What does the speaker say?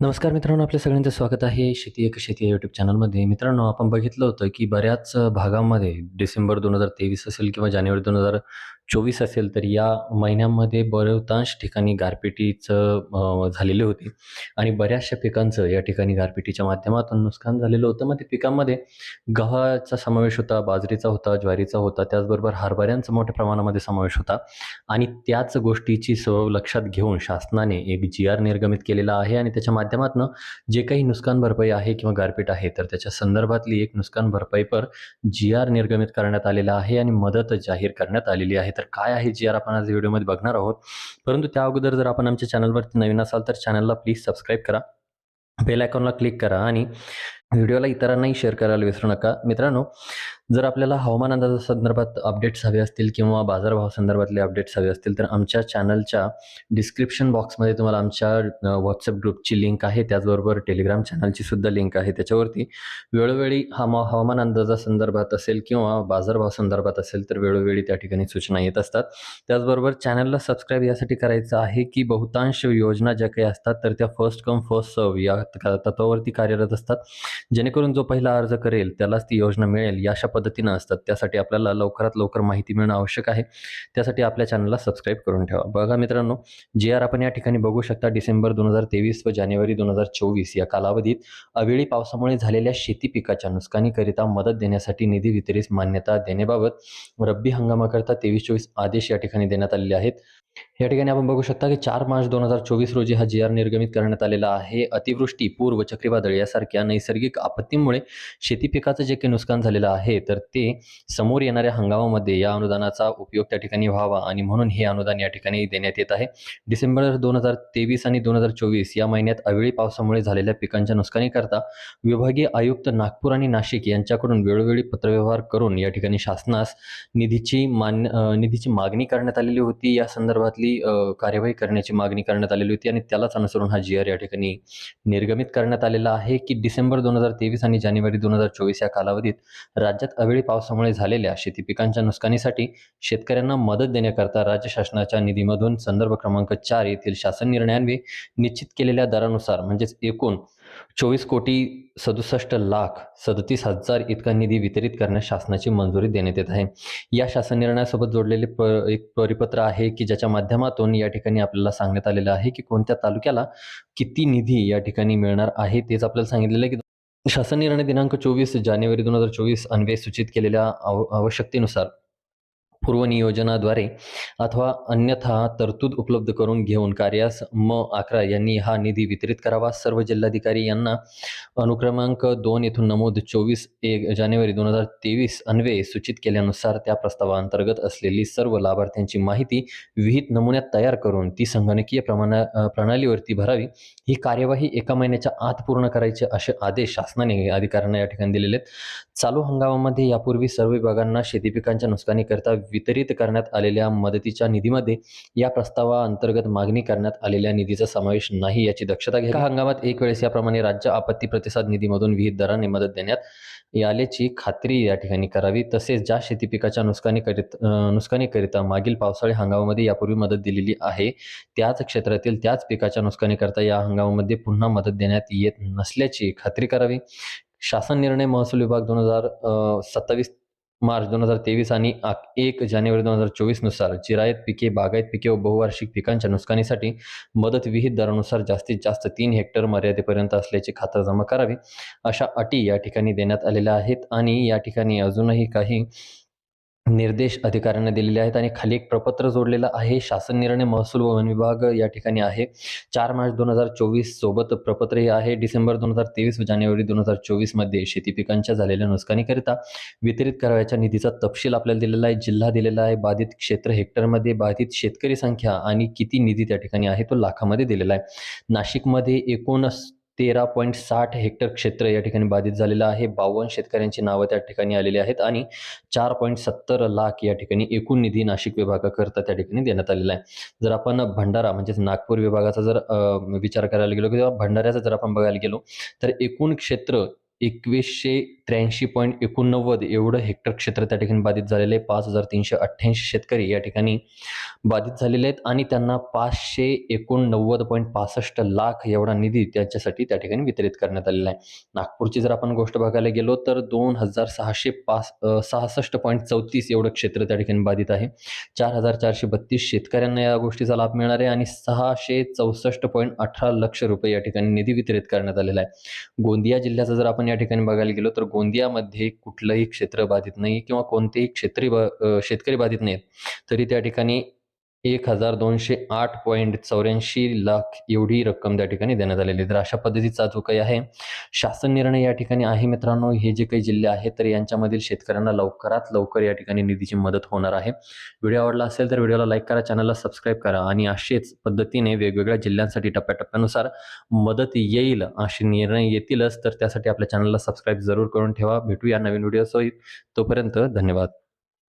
नमस्कार मित्रांनो आपल्या सगळ्यांचं स्वागत आहे शेती एक शेती या यूट्यूब चॅनलमध्ये मित्रांनो आपण बघितलं होतं की बऱ्याच भागामध्ये डिसेंबर दोन हजार तेवीस असेल किंवा जानेवारी दोन हजार चोवीस असेल तर या महिन्यामध्ये बहुतांश ठिकाणी गारपिटीचं झालेले होते. आणि बऱ्याचशा पिकांचं या ठिकाणी गारपिटीच्या माध्यमातून नुकसान झालेलं होतं. मग ते पिकांमध्ये गव्हाचा समावेश होता बाजरीचा होता ज्वारीचा होता त्याचबरोबर हरभऱ्यांचा मोठ्या प्रमाणामध्ये समावेश होता. आणि त्याच गोष्टीची सव लक्षात घेऊन शासनाने एक जी आर निर्गमित केलेला आहे आणि त्याच्या माध्यमातून जे काही नुकसान भरपाई आहे किंवा गारपीट आहे तर त्याच्या संदर्भातली एक नुकसान भरपाईपर जी आर निर्गमित करण्यात आलेला आहे आणि मदत जाहीर करण्यात आलेली आहे. तर काय आहे जी आर आपण आज व्हिडिओमध्ये बघणार आहोत? परंतु त्या अगोदर जर आपण आमच्या चॅनलवरती नवीन असाल तर चॅनलला प्लीज सबस्क्राईब करा बेल आयकॉनला क्लिक करा आणि व्हिडिओला इतरांनाही शेअर करायला विसरू नका. मित्रांनो जर आपल्याला हवामान अंदाजा संदर्भात अपडेट्स हवे असतील किंवा बाजारभाव संदर्भातले अपडेट्स हवे असतील तर आमच्या चॅनलच्या डिस्क्रिप्शन बॉक्समध्ये तुम्हाला आमच्या व्हॉट्सअप ग्रुपची लिंक आहे. त्याचबरोबर टेलिग्राम चॅनलची सुद्धा लिंक आहे. त्याच्यावरती वेळोवेळी हमा हवामान अंदाजा संदर्भात असेल किंवा बाजारभाव संदर्भात असेल तर वेळोवेळी त्या ठिकाणी सूचना येत असतात. त्याचबरोबर चॅनलला सबस्क्राईब यासाठी करायचं आहे की बहुतांश योजना ज्या काही असतात तर त्या फर्स्ट कम फर्स्ट सर्व या तत्वावरती कार्यरत असतात. जेणेकरून जो पहिला अर्ज करेल त्यालाच ती योजना मिळेल. या पद्धतीनं असतात. त्यासाठी आपल्याला लवकरात लवकर माहिती मिळणं आवश्यक आहे. त्यासाठी आपल्या चॅनलला सबस्क्राईब करून ठेवा. बघा मित्रांनो जे आर आपण या ठिकाणी बघू शकता डिसेंबर दोन हजार तेवीस व जानेवारी दोन हजार चोवीस या कालावधीत अवेळी पावसामुळे झालेल्या शेती पिकाच्या नुकसानीकरिता मदत देण्यासाठी निधी वितरित मान्यता देण्याबाबत रब्बी हंगामाकरता तेवीस चोवीस आदेश या ठिकाणी देण्यात आलेले आहेत. या ठिकाणी आपण बघू शकता की चार मार्च दोन हजार चोवीस रोजी हा जी आर निर्गमित करण्यात आलेला आहे. अतिवृष्टी पूर व चक्रीवादळ यासारख्या नैसर्गिक आपत्तीमुळे शेती पिकाचं जे काही नुकसान झालेलं आहे तर ते समोर येणाऱ्या हंगामामध्ये या अनुदानाचा उपयोग त्या ठिकाणी व्हावा आणि म्हणून हे अनुदान या ठिकाणी देण्यात येत आहे. डिसेंबर दोन हजार तेवीस आणि दोन हजार चोवीस या महिन्यात अवेळी पावसामुळे झालेल्या पिकांच्या नुकसानीकरता विभागीय आयुक्त नागपूर आणि नाशिक यांच्याकडून वेळोवेळी पत्रव्यवहार करून या ठिकाणी शासनास निधीची मान्य निधीची मागणी करण्यात आलेली होती. या संदर्भात संदर्भातली कार्यवाही करण्याची मागणी करण्यात आलेली होती आणि त्यालाच अनुसरून हा जी आर या ठिकाणी निर्गमित करण्यात आलेला आहे की डिसेंबर दोन हजार तेवीस आणि जानेवारी दोन हजार चोवीस या कालावधीत राज्यात अवेळी पावसामुळे झालेल्या शेती पिकांच्या नुकसानीसाठी शेतकऱ्यांना मदत देण्याकरता राज्य शासनाच्या निधीमधून संदर्भ क्रमांक चार येथील शासन निर्णयान्वये निश्चित केलेल्या दरानुसार म्हणजेच एकूण चोवीस कोटी सदुसष्ट लाख सदतीस हजार इतका निधी वितरित करण्यास शासनाची मंजुरी देण्यात येत आहे. या शासन निर्णयासोबत जोडलेले प एक परिपत्र आहे की ज्याच्या माध्यमातून या ठिकाणी आपल्याला सांगण्यात आलेलं आहे की कोणत्या तालुक्याला किती निधी या ठिकाणी मिळणार आहे तेच आपल्याला सांगितलेलं आहे की शासन निर्णय दिनांक चोवीस जानेवारी दोन हजार चोवीस अन्वये सूचित केलेल्या आव आवश्यकतेनुसार पूर्वनियोजनाद्वारे अथवा अन्यथा तरतूद उपलब्ध करून घेऊन कार्यास म अकरा यांनी हा निधी वितरित करावा. सर्व जिल्हाधिकारी यांना अनुक्रमांक दोन येथून नमूद चोवीस एक जानेवारी दोन हजार तेवीस अन्वये सूचित केल्यानुसार त्या प्रस्तावाअंतर्गत असलेली सर्व लाभार्थ्यांची माहिती विहित नमुन्यात तयार करून ती संगणकीय प्रमाणा प्रणालीवरती भरावी. ही कार्यवाही एका महिन्याच्या आत पूर्ण करायचे असे आदेश शासनाने अधिकाऱ्यांना या ठिकाणी दिलेले आहेत. चालू हंगामामध्ये यापूर्वी सर्व विभागांना शेती पिकांच्या नुकसानीकरता वितरित करण्यात आलेल्या मदतीच्या निधीमध्ये या प्रस्तावाअंतर्गत मागणी करण्यात आलेल्या निधीचा समावेश नाही याची दक्षता घ्या हंगामात एक वेळेस याप्रमाणे राज्य आपत्ती प्रतिसाद निधीमधून विहित दराने मदत देण्यात आल्याची खात्री या ठिकाणी करावी. तसेच ज्या शेती पिकाच्या नुकसानीकरित अं, नुकसानीकरिता मागील पावसाळी हंगामामध्ये यापूर्वी मदत दिलेली आहे त्याच क्षेत्रातील त्याच पिकाच्या नुकसानीकरता या हंगामामध्ये पुन्हा मदत देण्यात येत नसल्याची खात्री करावी. शासन निर्णय महसूल विभाग दोन हजार सत्तावीस मार्च दोन हजार तेवीस आणि आक- एक जानेवारी दोन हजार चोवीसनुसार जिरायत पिके बागायत पिके व बहुवार्षिक पिकांच्या नुकसानीसाठी मदत विहित दरानुसार जास्तीत जास्त तीन हेक्टर मर्यादेपर्यंत असल्याची खातरजमा करावी अशा अटी या ठिकाणी देण्यात आलेल्या आहेत. आणि या ठिकाणी अजूनही काही निर्देश अधिकाऱ्यांना दिलेले आहेत आणि खाली एक प्रपत्र जोडलेलं आहे. शासन निर्णय महसूल व वन विभाग या ठिकाणी आहे. चार मार्च दोन हजार चोवीस सोबत प्रपत्र हे आहे. डिसेंबर दोन हजार तेवीस व जानेवारी दोन हजार चोवीसमध्ये शेती पिकांच्या झालेल्या नुकसानीकरिता वितरित करावयाच्या निधीचा तपशील आपल्याला दिलेला आहे. जिल्हा दिलेला आहे. बाधित क्षेत्र हेक्टरमध्ये बाधित शेतकरी संख्या आणि किती निधी त्या ठिकाणी आहे तो लाखामध्ये दिलेला आहे. नाशिकमध्ये एकोणस तेरा पॉईंट साठ हेक्टर क्षेत्र या ठिकाणी बाधित झालेलं आहे. बावन्न शेतकऱ्यांची नावं त्या ठिकाणी आलेली आहेत आणि चार पॉईंट सत्तर लाख या ठिकाणी एकूण निधी नाशिक विभागाकरता त्या ठिकाणी देण्यात आलेला आहे. जर आपण भंडारा म्हणजेच नागपूर विभागाचा जर विचार करायला गेलो किंवा भंडाऱ्याचा जर आपण बघायला गेलो तर एकूण क्षेत्र एकवीसशे त्र्याऐंशी पॉईंट एकोणनव्वद एवढं हेक्टर क्षेत्र त्या ठिकाणी बाधित झालेलं आहे. पाच हजार तीनशे अठ्ठ्याऐंशी शेतकरी या ठिकाणी बाधित झालेले आहेत आणि त्यांना पाचशे एकोणनव्वद पॉईंट पासष्ट लाख एवढा निधी त्यांच्यासाठी त्या ठिकाणी वितरित करण्यात आलेला आहे. नागपूरची जर आपण गोष्ट बघायला गेलो तर दोन हजार सहाशे पाच सहासष्ट पॉईंट चौतीस एवढं क्षेत्र त्या ठिकाणी बाधित आहे. चार हजार चारशे बत्तीस शेतकऱ्यांना या गोष्टीचा लाभ मिळणार आहे आणि सहाशे चौसष्ट पॉईंट अठरा लक्ष रुपये या ठिकाणी निधी वितरित करण्यात आलेला आहे. गोंदिया जिल्ह्याचं जर आपण या ठिकाणी बघायला गेलो तर गोंदियामध्ये कुठलंही क्षेत्र बाधित नाही किंवा कोणतेही क्षेत्री बा शेतकरी बाधित नाहीत. तरी त्या ठिकाणी एक हजार दोनशे आठ पॉईंट चौऱ्याऐंशी लाख एवढी रक्कम त्या ठिकाणी देण्यात आलेली आहे. तर अशा पद्धतीचा जो काही आहे शासन निर्णय या ठिकाणी आहे मित्रांनो. हे जे काही जिल्हे आहेत तर यांच्यामधील शेतकऱ्यांना लवकरात लवकर या ठिकाणी निधीची मदत होणार आहे. व्हिडिओ आवडला असेल तर व्हिडिओला लाईक करा चॅनलला सबस्क्राईब करा आणि असेच पद्धतीने वेगवेगळ्या जिल्ह्यांसाठी टप्प्याटप्प्यानुसार मदत येईल असे निर्णय येतीलच. तर त्यासाठी आपल्या चॅनलला सबस्क्राईब जरूर करून ठेवा. भेटूया नवीन व्हिडिओ तोपर्यंत धन्यवाद.